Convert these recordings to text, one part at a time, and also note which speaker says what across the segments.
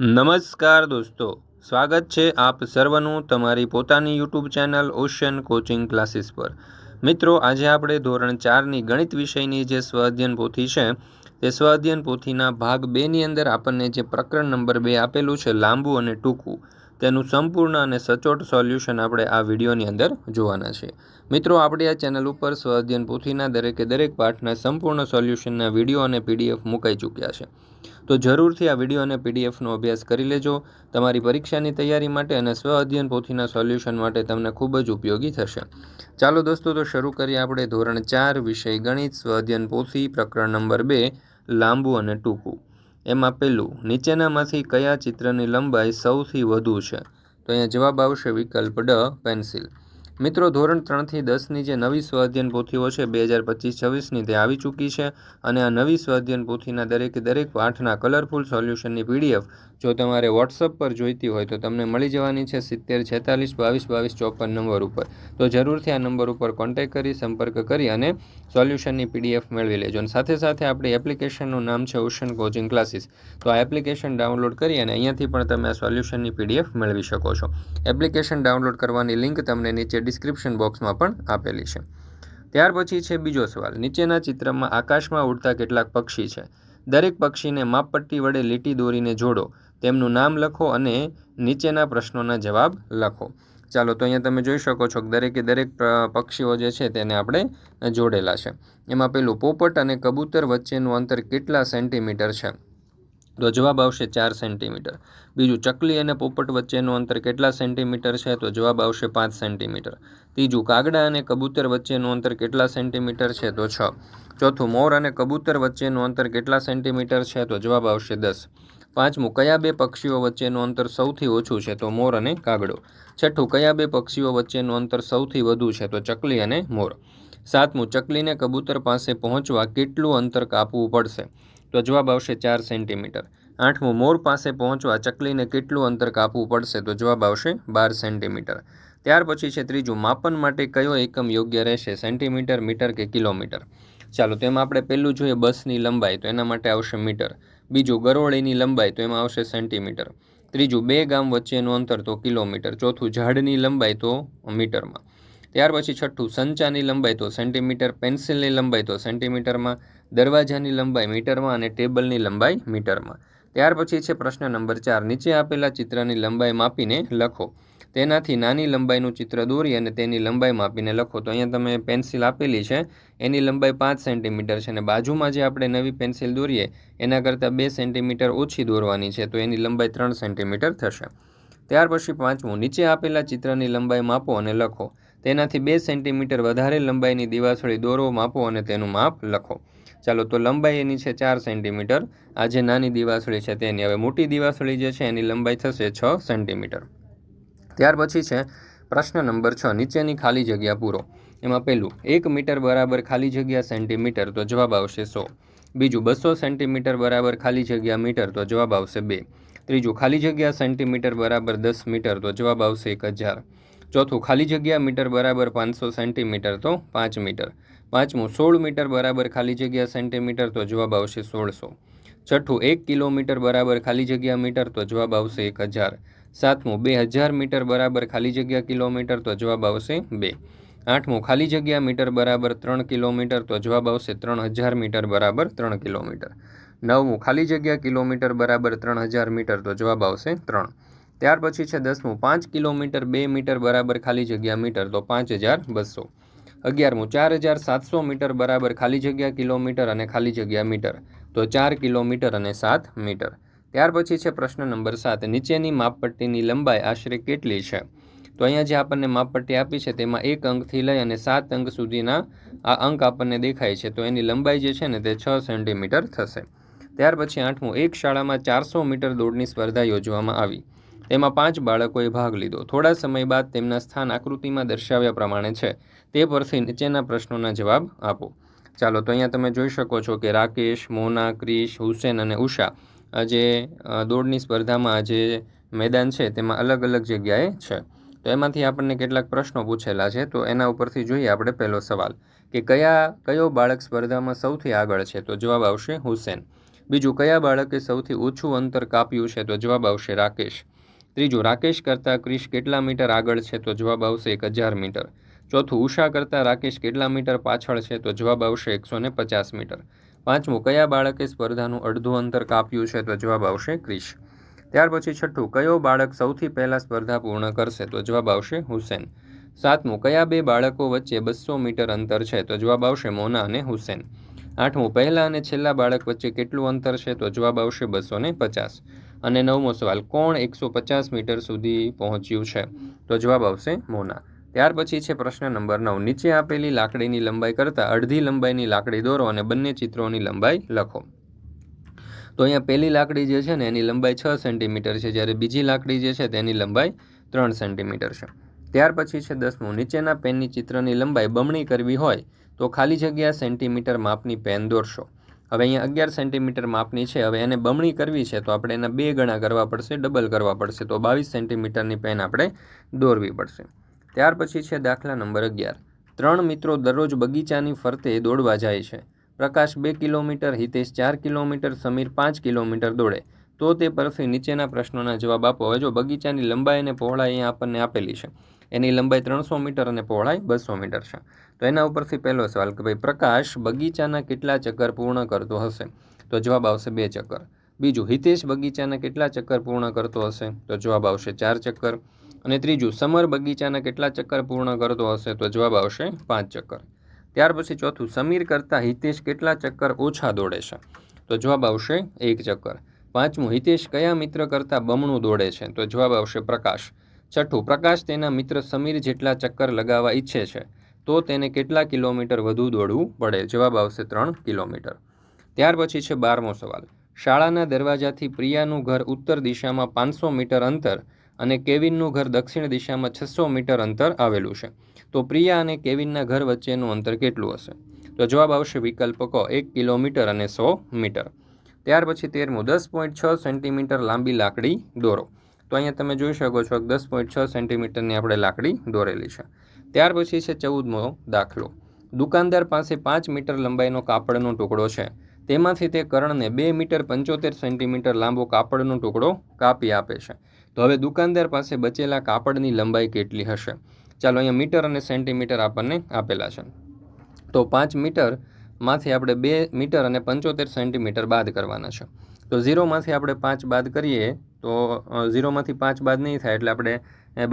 Speaker 1: નમસ્કાર દોસ્તો, સ્વાગત છે આપ સર્વનું તમારી પોતાની YouTube channel ocean coaching classes પર. મિત્રો, આજે આપણે ધોરણ ચારની ગણિત વિષયની જે સ્વઅધ્યયન પોથી છે, તે સ્વઅધ્યયન પોથીના ભાગ બેની અંદર આપણને જે પ્રકરણ નંબર બે આપેલું છે, લાંબુ અને ટૂંકું તેનું સંપૂર્ણ અને સચોટ સોલ્યુશન આપણે આ વિડીયોની અંદર જોવાના છે. મિત્રો, આપણી આ ચેનલ ઉપર સ્વઅધ્યયન પોથીના દરેકે દરેક પાઠના સંપૂર્ણ સોલ્યુશનના વીડિયો અને પીડીએફ મુકાઈ ચૂક્યા છે. તો જરૂરથી આ વીડિયો અને પીડીએફનો અભ્યાસ કરી લેજો. તમારી પરીક્ષાની તૈયારી માટે અને સ્વ અધ્યયન પોથીના સોલ્યુશન માટે તમને ખૂબ જ ઉપયોગી થશે. ચાલો દોસ્તો, તો શરૂ કરીએ આપણે ધોરણ ચાર વિષય ગણિત સ્વ પોથી પ્રકરણ નંબર બે, લાંબુ અને ટૂંકું. એમાં પહેલું નીચેનામાંથી કયા ચિત્રની લંબાઈ સૌથી વધુ છે? તો અહીંયા જવાબ આવશે વિકલ્પ ડ, પેન્સિલ. મિત્રો, ધોરણ ત્રણથી દસની જે નવી સ્વાધ્યન પોથીઓ છે, બે હજાર પચીસ છવ્વીસની તે આવી ચૂકી છે અને આ નવી સ્વાધ્યન પોથીના દરેકે દરેક પાઠના કલરફુલ સોલ્યુશનની પીડીએફ જો તમારે વોટ્સઅપ પર જોઈતી હોય તો તમને મળી જવાની છે સિત્તેર છેતાલીસ બાવીસ બાવીસ ચોપન નંબર ઉપર. તો જરૂરથી આ નંબર ઉપર કોન્ટેક્ટ કરી, સંપર્ક કરી અને સોલ્યુશનની પીડીએફ મેળવી લેજો. અને સાથે સાથે આપણી એપ્લિકેશનનું નામ છે ઓશન કોચિંગ ક્લાસીસ તો આ એપ્લિકેશન ડાઉનલોડ કરી અને અહીંયાથી પણ તમે આ સોલ્યુશનની પીડીએફ મેળવી શકો છો. એપ્લિકેશન ડાઉનલોડ કરવાની લિંક તમને નીચે ડિસ્ક્રિપ્શન બોક્સમાં પણ આપેલી છે. ત્યાર પછી છે બીજો સવાલ. નીચેના ચિત્રમાં આકાશમાં ઉડતા કેટલાક પક્ષી છે? દરેક પક્ષીને માપપટ્ટી વડે લીટી દોરીને જોડો. તેમનું નામ લખો અને નીચેના પ્રશ્નોના જવાબ લખો. ચાલો, તો અહીંયા તમે જોઈ શકો છો કે દરેકે દરેક પક્ષીઓ જે છે તેને આપણે જોડેલા છે. એમાં પેલું પોપટ અને કબૂતર વચ્ચેનું અંતર કેટલા સેન્ટીમીટર છે? તો જવાબ આવશે ચાર સેન્ટીમીટર. બીજું, ચકલી અને પોપટ વચ્ચેનું અંતર કેટલા સેન્ટીમીટર છે? તો જવાબ આવશે પાંચ સેન્ટીમીટર. ત્રીજું, કાગડા અને કબૂતર વચ્ચેનું અંતર કેટલા સેન્ટીમીટર છે? તો છ. ચોથું, મોર અને કબૂતર વચ્ચેનું અંતર કેટલા સેન્ટીમીટર છે? તો જવાબ આવશે દસ. પાંચમું, કયા બે પક્ષીઓ વચ્ચેનું અંતર સૌથી ઓછું છે? તો મોર અને કાગડો. છઠ્ઠું, કયા બે પક્ષીઓ વચ્ચેનું અંતર સૌથી વધુ છે? તો ચકલી અને મોર. સાતમું, ચકલીને કબૂતર પાસે પહોંચવા કેટલું અંતર કાપવું પડશે? તો જવાબ આવશે ચાર સેન્ટીમીટર. આઠમું, મોર પાસે પહોંચવા ચકલીને કેટલું અંતર કાપવું પડશે? તો જવાબ આવશે બાર સેન્ટીમીટર. ત્યાર પછી છે ત્રીજું, માપન માટે કયો એકમ યોગ્ય રહેશે? સેન્ટીમીટર, મીટર કે કિલોમીટર? ચાલો તેમાં આપણે પહેલું જોઈએ બસની લંબાઈ, તો એના માટે આવશે મીટર. બીજું, ગરોળીની લંબાઈ, તો એમાં આવશે સેન્ટીમીટર. ત્રીજું, બે ગામ વચ્ચેનું અંતર, તો કિલોમીટર. ચોથું, ઝાડની લંબાઈ, તો મીટરમાં. ત્યાર પછી છઠ્ઠું, સંચાની લંબાઈ, તો સેન્ટીમીટર. પેન્સિલની લંબાઈ, તો સેન્ટીમીટરમાં. દરવાજાની લંબાઈ મીટરમાં અને ટેબલની લંબાઈ મીટરમાં. ત્યાર પછી છે પ્રશ્ન નંબર ચાર. નીચે આપેલા ચિત્રની લંબાઈ માપીને લખો. તેનાથી નાની લંબાઈનું ચિત્ર દોરી અને તેની લંબાઈ માપીને લખો. તો અહીંયા તમે પેન્સિલ આપેલી છે. એની લંબાઈ પાંચ સેન્ટીમીટર છે અને બાજુમાં જે આપણે નવી પેન્સિલ દોરીએ, એના કરતાં બે સેન્ટીમીટર ઓછી દોરવાની છે. તો એની લંબાઈ ત્રણ સેન્ટીમીટર થશે. ત્યાર પછી પાંચમું. નીચે આપેલા ચિત્રની લંબાઈ માપો અને લખો. તેનાથી બે સેન્ટીમીટર વધારે લંબાઈની દિવાસળી દોરો માપો અને તેનું માપ લખો. ચાલો, તો લંબાઈ એની છે ચાર સેન્ટીમીટર. આ જે નાની દિવાસળી છે તેની, હવે મોટી દિવાસળી જે છે એની લંબાઈ થશે છ સેન્ટીમીટર. ત્યાર પછી છે પ્રશ્ન નંબર છ, નીચેની ખાલી જગ્યા પૂરો. એમાં પહેલું, એક મીટર બરાબર ખાલી જગ્યા સેન્ટીમીટર, તો જવાબ આવશે સો. બીજું, બસો સેન્ટીમીટર બરાબર ખાલી જગ્યા મીટર, તો જવાબ આવશે બે. ત્રીજું, ખાલી જગ્યા સેન્ટીમીટર બરાબર દસ મીટર, તો જવાબ આવશે એક હજાર. ચોથું, ખાલી જગ્યા મીટર બરાબર પાંચસો સેન્ટીમીટર, તો પાંચ મીટર. પાંચમું, સોળ મીટર બરાબર ખાલી જગ્યા સેન્ટીમીટર, તો જવાબ આવશે સોળસો. છઠ્ઠું, એક કિલોમીટર બરાબર ખાલી જગ્યા મીટર, તો જવાબ આવશે એક હજાર. સાતમું, બે હજાર મીટર બરાબર ખાલી જગ્યા કિલોમીટર, તો જવાબ આવશે બે. આઠમું, ખાલી જગ્યા મીટર બરાબર ત્રણ કિલોમીટર, તો જવાબ આવશે ત્રણ હજાર મીટર બરાબર ત્રણ કિલોમીટર. નવમું, ખાલી જગ્યા કિલોમીટર બરાબર ત્રણ હજાર મીટર, તો જવાબ આવશે ત્રણ. ત્યાર પછી છે દસમું, પાંચ કિલોમીટર બે મીટર બરાબર ખાલી જગ્યા મીટર, તો પાંચ હજાર બસો. અગિયારમું, ચાર હજાર સાતસો મીટર બરાબર ખાલી જગ્યા કિલોમીટર અને ખાલી જગ્યા મીટર, તો ચાર કિલોમીટર અને સાત મીટર. ત્યાર પછી છે પ્રશ્ન નંબર સાત, નીચેની માપપટ્ટીની લંબાઈ આશરે કેટલી છે? તો અહીંયા જે આપણને માપપટ્ટી આપી છે તેમાં એક અંકથી લઈ અને સાત અંક સુધીના આ અંક આપણને દેખાય છે, તો એની લંબાઈ જે છે ને તે છ સેન્ટીમીટર થશે. ત્યાર પછી આઠમું, એક શાળામાં ચારસો મીટર દોડની સ્પર્ધા યોજવામાં આવી. તેમાં પાંચ બાળકોએ ભાગ લીધો. થોડા સમય બાદ તેમના સ્થાન આકૃતિમાં દર્શાવ્યા પ્રમાણે છે. તે પરથી નીચેના પ્રશ્નોના જવાબ આપો. ચાલો, તો અહીંયા તમે જોઈ શકો છો કે રાકેશ, મોના, ક્રિશ, હુસેન અને ઉષા આજે દોડની સ્પર્ધામાં જે મેદાન છે. તેમાં અલગ અલગ જગ્યાએ છે. તો એમાંથી આપણને કેટલાક પ્રશ્નો પૂછેલા છે. તો એના ઉપરથી જોઈએ આપણે પહેલો સવાલ કે કયા, કયો બાળક સ્પર્ધામાં સૌથી આગળ છે? તો જવાબ આવશે હુસેન. બીજું, કયા બાળકે સૌથી ઓછું અંતર કાપ્યું છે? તો જવાબ આવશે રાકેશ. ત્રીજું, રાકેશ કરતાં ક્રિશ કેટલા મીટર આગળ છે? તો જવાબ આવશે એક હજાર મીટર. ચોથું, ઉષા કરતાં રાકેશ કેટલા મીટર પાછળ છે? તો જવાબ આવશે એકસો ને પચાસ મીટર. પાંચમું, કયા બાળકે સ્પર્ધાનું અડધું અંતર કાપ્યું છે? તો જવાબ આવશે ક્રિશ. ત્યાર પછી છઠ્ઠું, કયો બાળક સૌથી પહેલાં સ્પર્ધા પૂર્ણ કરશે? તો જવાબ આવશે હુસેન. સાતમું, કયા બે બાળકો વચ્ચે બસો મીટર અંતર છે? તો જવાબ આવશે મોના અને હુસેન. આઠમું, પહેલા અને છેલ્લા બાળક વચ્ચે કેટલું અંતર છે? તો જવાબ આવશે બસો ને પચાસ. અને નવમો સવાલ, કોણ એકસો પચાસ મીટર સુધી પહોંચ્યું છે? તો જવાબ આવશે મોના. ત્યાર પછી છે પ્રશ્ન નંબર નવ. નીચે આપેલી લાકડીની લંબાઈ કરતાં અડધી લંબાઈની લાકડી દોરો અને બંને ચિત્રોની લંબાઈ લખો. તો અહીંયા પહેલી લાકડી જે છે ને, એની લંબાઈ છ સેન્ટીમીટર છે. જ્યારે બીજી લાકડી જે છે, તેની લંબાઈ ત્રણ સેન્ટીમીટર છે. ત્યાર પછી છે દસમું. નીચેના પેનની ચિત્રની લંબાઈ બમણી કરવી હોય તો ખાલી જગ્યા સેન્ટીમીટર માપની પેન દોરશો. હવે અહીંયા અગિયાર સેન્ટીમીટર માપની છે. હવે એને બમણી કરવી છે તો આપણે એના બે ગણા કરવા પડશે ડબલ કરવા પડશે. તો બાવીસ સેન્ટીમીટરની પેન આપણે દોરવી પડશે. ત્યાર પછી છે દાખલા નંબર અગિયાર. ત્રણ મિત્રો દરરોજ બગીચાની ફરતે દોડવા જાય છે. પ્રકાશ બે કિલોમીટર, હિતેશ ચાર કિલોમીટર, સમીર પાંચ કિલોમીટર દોડે. તો તે પરથી નીચેના પ્રશ્નોના જવાબ આપો. હવે જો બગીચાની લંબાઈ અને પહોળાઈ અહીંયા આપણને આપેલી છે. એની લંબાઈ ત્રણસો મીટર અને પહોળાઈ બસો મીટર છે. તો એના ઉપરથી પહેલો સવાલ કે ભાઈ પ્રકાશ બગીચાના કેટલા ચક્કર પૂર્ણ કરતો હશે? તો જવાબ આવશે બે ચક્કર. બીજું, હિતેશ બગીચાના કેટલા ચક્કર પૂર્ણ કરતો હશે? તો જવાબ આવશે ચાર ચક્કર. અને ત્રીજું, સમર બગીચાના કેટલા ચક્કર પૂર્ણ કરતો હશે? તો જવાબ આવશે પાંચ ચક્કર. ત્યાર પછી ચોથું, સમીર કરતાં હિતેશ કેટલા ચક્કર ઓછા દોડે છે? તો જવાબ આવશે એક ચક્કર. પાંચમું, હિતેશ કયા મિત્ર કરતાં બમણું દોડે છે? તો જવાબ આવશે પ્રકાશ. છઠ્ઠું, પ્રકાશ તેના મિત્ર સમીર જેટલા ચક્કર લગાવવા ઈચ્છે છે, તો તેને કેટલા કિલોમીટર વધુ દોડવું પડે? જવાબ આવશે ત્રણ કિલોમીટર. ત્યાર પછી છે બારમો સવાલ. શાળાના દરવાજાથી પ્રિયાનું ઘર ઉત્તર દિશામાં પાંચસો મીટર અંતર અને કેવિનનું ઘર દક્ષિણ દિશામાં છસો મીટર અંતર આવેલું છે. તો પ્રિયા અને કેવિનના ઘર વચ્ચેનું અંતર કેટલું હશે? તો જવાબ આવશે વિકલ્પ ક, એક કિલોમીટર અને સો મીટર. ત્યાર પછી તેરમું, દસ પોઈન્ટ છ સેન્ટીમીટર લાંબી લાકડી દોરો. તો અહીંયા તમે જોઈ શકો છો દસ પોઈન્ટ છ સેન્ટીમીટરની આપણે લાકડી દોરેલી છે. ત્યાર પછી છે ચૌદમો દાખલો. દુકાનદાર પાસે પાંચ મીટર લંબાઈનો કાપડનો ટુકડો છે. તેમાંથી તે કર્ણને બે મીટર પંચોતેર સેન્ટીમીટર લાંબો કાપડનો ટુકડો કાપી આપે છે. તો હવે દુકાનદાર પાસે બચેલા કાપડની લંબાઈ કેટલી હશે? ચાલો અહીંયા મીટર અને સેન્ટીમીટર આપણને આપેલા છે. તો પાંચ મીટરમાંથી આપણે બે મીટર અને પંચોતેર સેન્ટીમીટર બાદ કરવાના છે. તો ઝીરોમાંથી આપણે પાંચ બાદ કરીએ તો ઝીરોમાંથી પાંચ બાદ નહીં થાય એટલે આપણે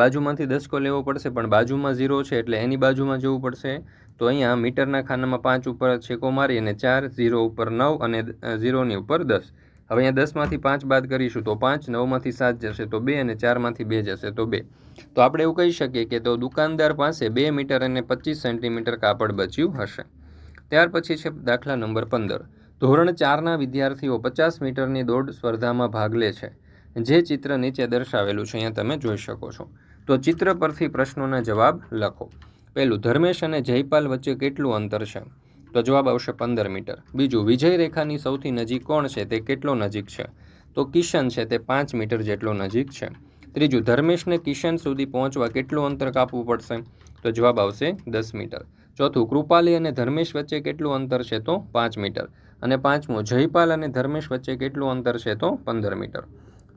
Speaker 1: બાજુમાંથી દસકો લેવો પડશે, પણ બાજુમાં ઝીરો છે એટલે એની બાજુમાં જવું પડશે. તો અહીંયા મીટરના ખાનામાં પાંચ ઉપર છેકો મારી અને ચાર, ઝીરો ઉપર નવ અને ઝીરોની ઉપર દસ. હવે અહીંયા દસમાંથી પાંચ બાદ કરીશું તો પાંચ, નવમાંથી સાત જશે તો બે અને ચારમાંથી બે જશે તો બે. તો આપણે એવું કહી શકીએ કે તો દુકાનદાર પાસે બે મીટર અને પચીસ સેન્ટીમીટર કાપડ બચ્યું હશે. ત્યાર પછી છે દાખલા નંબર પંદર. ધોરણ ચારના વિદ્યાર્થીઓ પચાસ મીટરની દોડ સ્પર્ધામાં ભાગ લે છે. જે ચિત્ર નીચે દર્શાવેલું છે, અહીંયા તમે જોઈ શકો છો. તો ચિત્ર પરથી પ્રશ્નોના જવાબ લખો. પહેલું, ધર્મેશ અને જયપાલ વચ્ચે કેટલું અંતર છે? તો જવાબ આવશે પંદર મીટર. બીજું વિજય રેખાની સૌથી નજીક કોણ છે? તે કેટલો નજીક છે? તો કિશન છે, તે પાંચ મીટર જેટલો નજીક છે. ત્રીજું, ધર્મેશને કિશન સુધી પહોંચવા કેટલું અંતર કાપવું પડશે? તો જવાબ આવશે દસ મીટર. ચોથું, કૃપાલી અને ધર્મેશ વચ્ચે કેટલું અંતર છે? તો પાંચ મીટર. અને પાંચમું, જયપાલ અને ધર્મેશ વચ્ચે કેટલું અંતર છે? તો પંદર મીટર.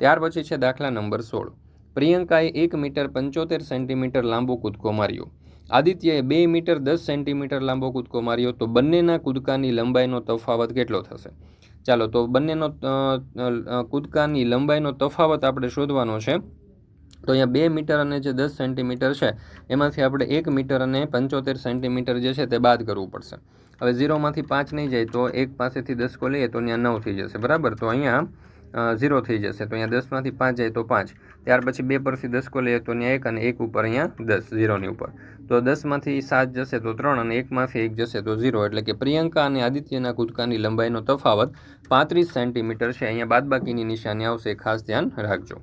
Speaker 1: ત્યાર પછી છે દાખલા નંબર સોળ. પ્રિયંકાએ એક મીટર પંચોતેર સેન્ટીમીટર લાંબો કૂદકો માર્યો. આદિત્યએ બે મીટર દસ સેન્ટીમીટર લાંબો કૂદકો માર્યો તો બંનેના કૂદકાની લંબાઈનો તફાવત કેટલો થશે? ચાલો, તો બંનેનો કૂદકાની લંબાઈનો તફાવત આપણે શોધવાનો છે. તો અહીંયા બે મીટર અને જે દસ સેન્ટીમીટર છે, એમાંથી આપણે એક મીટર અને પંચોતેર સેન્ટીમીટર જે છે તે બાદ કરવું પડશે. હવે ઝીરોમાંથી પાંચ નહીં જાય તો એક પાસેથી દસ કો લઈએ તો અહીંયા નવ થઈ જશે. બરાબર? તો અહીંયા ઝીરો થઈ જશે. તો અહીંયા દસમાંથી પાંચ જાય તો પાંચ. ત્યાર પછી બે પરથી દસ કો લઈએ તો અહીંયા એક અને એક ઉપર અહીંયા દસ, ઝીરોની ઉપર. તો દસમાંથી સાત જશે તો ત્રણ અને એકમાંથી એક જશે તો ઝીરો. એટલે કે પ્રિયંકા અને આદિત્યના કૂદકાની લંબાઈનો તફાવત પાંત્રીસ સેન્ટીમીટર છે. અહીંયા બાદબાકીની નિશાની આવશે ખાસ ધ્યાન રાખજો.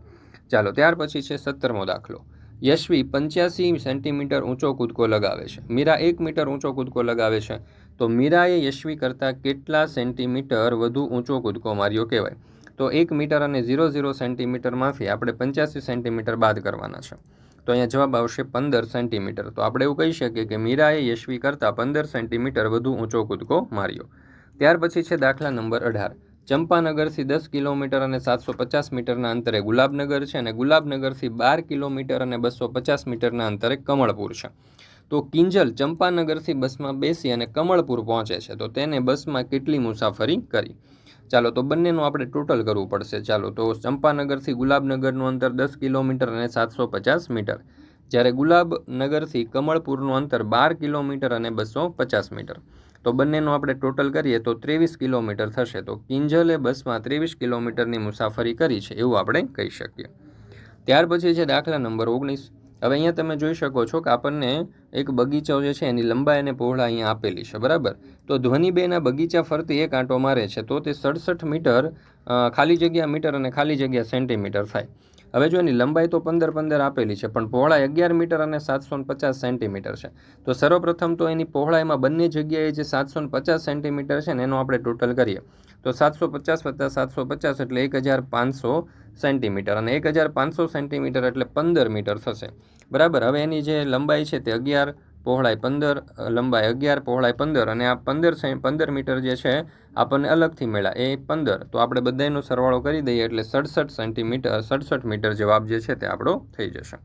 Speaker 1: ચાલો, ત્યાર પછી છે સત્તરમો દાખલો. યશવી પંચ્યાસી સેન્ટીમીટર ઊંચો કૂદકો લગાવે છે. મીરા એક મીટર ઊંચો કૂદકો લગાવે છે. તો મીરાએ યશવી કરતાં કેટલા સેન્ટીમીટર વધુ ઊંચો કૂદકો માર્યો કહેવાય? તો એક મીટર અને ઝીરો ઝીરો સેન્ટીમીટરમાંથી આપણે પંચ્યાસી સેન્ટીમીટર બાદ કરવાના છે. તો અહીંયા જવાબ આવશે પંદર સેન્ટીમીટર. તો આપણે એવું કહી શકીએ કે મીરાએ યશવી કરતાં પંદર સેન્ટીમીટર વધુ ઊંચો કૂદકો માર્યો. ત્યાર પછી છે દાખલા નંબર અઢાર. ચંપાનગરથી દસ કિલોમીટર અને સાતસો પચાસ મીટરના અંતરે ગુલાબનગર છે અને ગુલાબનગરથી બાર કિલોમીટર અને બસો પચાસ મીટરના અંતરે કમળપુર છે. તો કિંજલ ચંપાનગરથી બસમાં બેસી અને કમળપુર પહોંચે છે. તો તેને બસમાં કેટલી મુસાફરી કરી? ચાલો તો બંનેનું આપણે ટોટલ કરવું પડશે. ચાલો તો ચંપાનગરથી ગુલાબનગરનું અંતર દસ કિલોમીટર અને સાતસો પચાસ મીટર. જ્યારે ગુલાબનગરથી કમળપુરનું અંતર બાર કિલોમીટર અને બસો પચાસ મીટર. તો બંનેનું આપણે ટોટલ કરીએ તો ત્રેવીસ કિલોમીટર થશે. તો કિંજલે બસમાં ત્રેવીસ કિલોમીટરની મુસાફરી કરી છે એવું આપણે કહી શકીએ. ત્યાર પછી છે દાખલા નંબર ઓગણીસ. હવે અહીંયા તમે જોઈ શકો છો કે આપણને એક બગીચો જે છે એની લંબાઈ અને પહોળા અહીંયા આપેલી છે, બરાબર? તો ધ્વનિબેના બગીચા ફરતી એક આંટો મારે છે, તો તે સડસઠ મીટર ખાલી જગ્યા મીટર અને ખાલી જગ્યા સેન્ટીમીટર થાય. હવે જો એની લંબાઈ તો પંદર પંદર આપેલી છે, પણ પહોળાઈ અગિયાર મીટર અને સાતસો પચાસ સેન્ટીમીટર છે. તો સર્વપ્રથમ તો એની પહોળાઈમાં બંને જગ્યાએ જે સાતસો પચાસ સેન્ટીમીટર છે ને એનો આપણે ટોટલ કરીએ. તો સાતસો પચાસ વત્તા સાતસો પચાસ એટલે એક હજાર પાંચસો સેન્ટીમીટર અને એક હજાર પાંચસો સેન્ટીમીટર એટલે પંદર મીટર થશે. બરાબર? હવે એની જે લંબાઈ છે તે અગિયાર પહોળાઈ પંદર લંબાઈ અગિયાર, પહોળાઈ પંદર અને આ પંદર પંદર મીટર જે છે, આપણને અલગથી મળ્યા. એ પંદર. તો આપણે બધાનો સરવાળો કરી દઈએ એટલે સડસઠ સેન્ટીમીટર સડસઠ મીટર જવાબ જે છે તે આપણો થઈ જશે.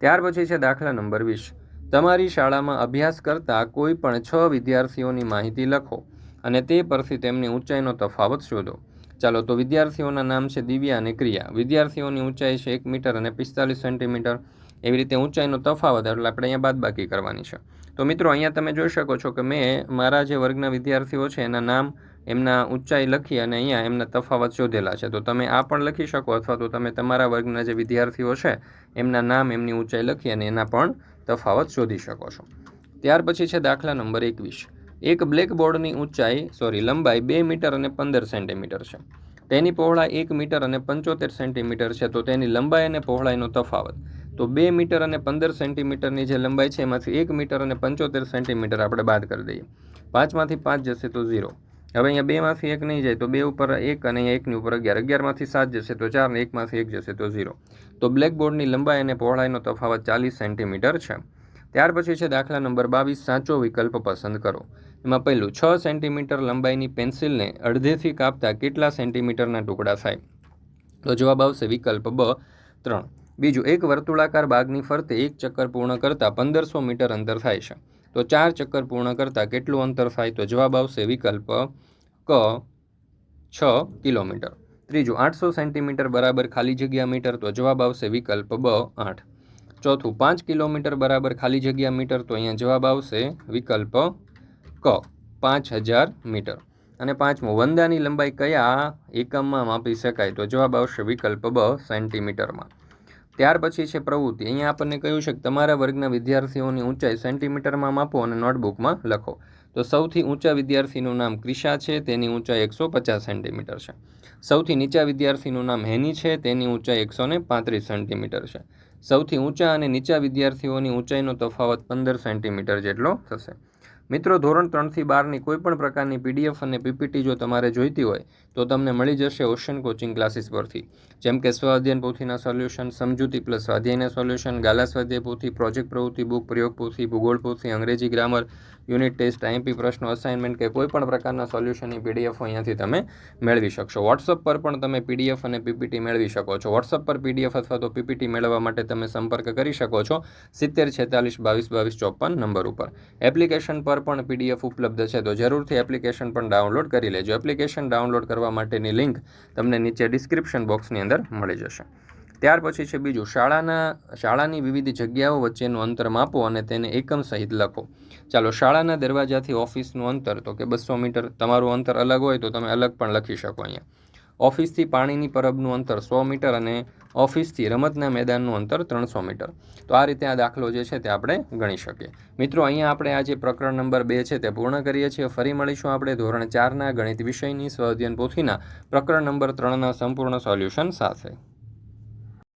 Speaker 1: ત્યાર પછી છે દાખલા નંબર વીસ. તમારી શાળામાં અભ્યાસ કરતા કોઈ પણ છ વિદ્યાર્થીઓની માહિતી લખો અને તે પરથી તેમની ઊંચાઈનો તફાવત શોધો. ચાલો, તો વિદ્યાર્થીઓના નામ છે દિવ્યા અને ક્રિયા. વિદ્યાર્થીઓની ઊંચાઈ છે એક મીટર અને પિસ્તાલીસ સેન્ટીમીટર. એવી રીતે ઊંચાઈનો તફાવત એટલે આપણે અહીંયા બાદબાકી કરવાની છે. તો મિત્રો, અહીંયા તમે જોઈ શકો છો કે મેં મારા જે વર્ગના વિદ્યાર્થીઓ છે, એના નામ, એમના ઊંચાઈ લખી અને અહીંયા એમના તફાવત શોધેલા છે. તો તમે આ પણ લખી શકો અથવા તો તમે તમારા વર્ગના જે વિદ્યાર્થીઓ છે, એમના નામ, એમની ઊંચાઈ લખી અને એના પણ તફાવત શોધી શકો છો. ત્યાર પછી છે દાખલા નંબર એકવીસ. એક બ્લેકબોર્ડની ઊંચાઈ, સોરી, લંબાઈ બે મીટર અને પંદર સેન્ટીમીટર છે. તેની પહોળાઈ એક મીટર અને પંચોતેર સેન્ટીમીટર છે. તો તેની લંબાઈ અને પહોળાઈનો તફાવત. તો બે મીટર અને પંદર સેન્ટીમીટરની જે લંબાઈ છે, એમાંથી એક મીટર અને પંચોતેર સેન્ટીમીટર આપણે બાદ કરી દઈએ. પાંચમાંથી પાંચ જશે તો ઝીરો. હવે અહીંયા બેમાંથી એક નહીં જાય તો બે ઉપર એક અને અહીંયા એકની ઉપર અગિયાર. અગિયારમાંથી સાત જશે તો ચાર અને એકમાંથી એક જશે તો ઝીરો. તો બ્લેકબોર્ડની લંબાઈ અને પહોળાઈનો તફાવત ચાલીસ સેન્ટીમીટર છે. ત્યાર પછી છે દાખલા નંબર બાવીસ, સાચો વિકલ્પ પસંદ કરો. એમાં પહેલું, છ સેન્ટીમીટર લંબાઈની પેન્સિલને અડધેથી કાપતા કેટલા સેન્ટીમીટરના ટુકડા થાય? તો જવાબ આવશે વિકલ્પ બ, ત્રણ. બીજું, એક વર્તુળાકાર બાગની ફરતે એક ચક્કર પૂર્ણ કરતાં પંદરસો મીટર અંતર થાય છે. તો ચાર ચક્કર પૂર્ણ કરતાં કેટલું અંતર થાય? તો જવાબ આવશે વિકલ્પ ક, છ કિલોમીટર. ત્રીજું, આઠસો સેન્ટીમીટર બરાબર ખાલી જગ્યા મીટર? તો જવાબ આવશે વિકલ્પ બ, આઠ. ચોથું, પાંચ કિલોમીટર બરાબર ખાલી જગ્યા મીટર? તો અહીંયા જવાબ આવશે વિકલ્પ ક, પાંચ હજાર મીટર. અને પાંચમું, વંદાની લંબાઈ કયા એકમમાં માપી શકાય? તો જવાબ આવશે વિકલ્પ બ, સેન્ટીમીટરમાં. ત્યાર પછી છે પ્રવૃત્તિ. અહીંયા આપણને કહ્યું છે કે તમારા વર્ગના વિદ્યાર્થીઓની ઊંચાઈ સેન્ટીમીટરમાં માપો અને નોટબુકમાં લખો. તો સૌથી ઊંચા વિદ્યાર્થીનું નામ ક્રિશા છે, તેની ઊંચાઈ એકસો પચાસ સેન્ટીમીટર છે. સૌથી નીચા વિદ્યાર્થીનું નામ હેની છે, તેની ઊંચાઈ એકસો ને પાંત્રીસ સેન્ટીમીટર છે. સૌથી ઊંચા અને નીચા વિદ્યાર્થીઓની ઊંચાઈનો તફાવત પંદર સેન્ટીમીટર જેટલો થશે. મિત્રો, ધોરણ ત્રણથી બારની કોઈપણ પ્રકારની પીડીએફ અને પીપીટી જો તમારે જોઈતી હોય તો તમને મળી જશે ઓશન કોચિંગ ક્લાસીસ પરથી. જેમ કે સ્વાધ્યાયન પોથીના સોલ્યુશન, સમજૂતી પ્લસ સ્વાધ્યાયના સોલ્યુશન, ગાલા સ્વાધ્યાય પોથી, પ્રોજેક્ટ પ્રવૃત્તિ, બુક પ્રયોગ પોથી, ભૂગોળ પોથી, અંગ્રેજી ગ્રામર, યુનિટ ટેસ્ટ આઈએમપી પ્રશ્નો, અસાઇનમેન્ટ કે કોઈ પણ પ્રકારના સોલ્યુશનની પીડીએફ અહીંયાથી તમે મેળવી શકશો. વોટ્સઅપ પર પણ તમે પીડીએફ અને પીપીટી મેળવી શકો છો. વોટ્સઅપ પર પીડીએફ અથવા તો પીપીટી મેળવવા માટે તમે સંપર્ક કરી શકો છો સિત્તેર છેતાલીસ બાવીસ બાવીસ ચોપન નંબર ઉપર. એપ્લિકેશન પર પણ પીડીએફ ઉપલબ્ધ છે. તો જરૂરથી એપ્લિકેશન પણ ડાઉનલોડ કરી લેજો. એપ્લિકેશન ડાઉનલોડ કરવા માટેની લિંક તમને નીચે ડિસ્ક્રિપ્શન બોક્સની અંદર મળી જશે. ત્યાર પછી છે બીજું, શાળાના, શાળાની વિવિધ જગ્યાઓ વચ્ચેનું અંતર માપો અને તેને એકમ સહિત લખો. ચાલો, શાળાના દરવાજાથી ઓફિસનું અંતર, તો કે બસો મીટર, તમારું અંતર અલગ હોય તો તમે અલગ પણ લખી શકો અહીંયા. ઓફિસથી પાણીની પરબનું અંતર સો મીટર અને ઓફિસથી રમતના મેદાનનું અંતર ત્રણસો મીટર. તો આ રીતે આ દાખલો જે છે તે આપણે ગણી શકીએ. મિત્રો, અહીંયા આપણે આ જે પ્રકરણ નંબર બે છે તે પૂર્ણ કરીએ છીએ. ફરી મળીશું આપણે ધોરણ ચારના ગણિત વિષયની સ્વ અધ્યયન પોથીના પ્રકરણ નંબર ત્રણના સંપૂર્ણ સોલ્યુશન સાથે.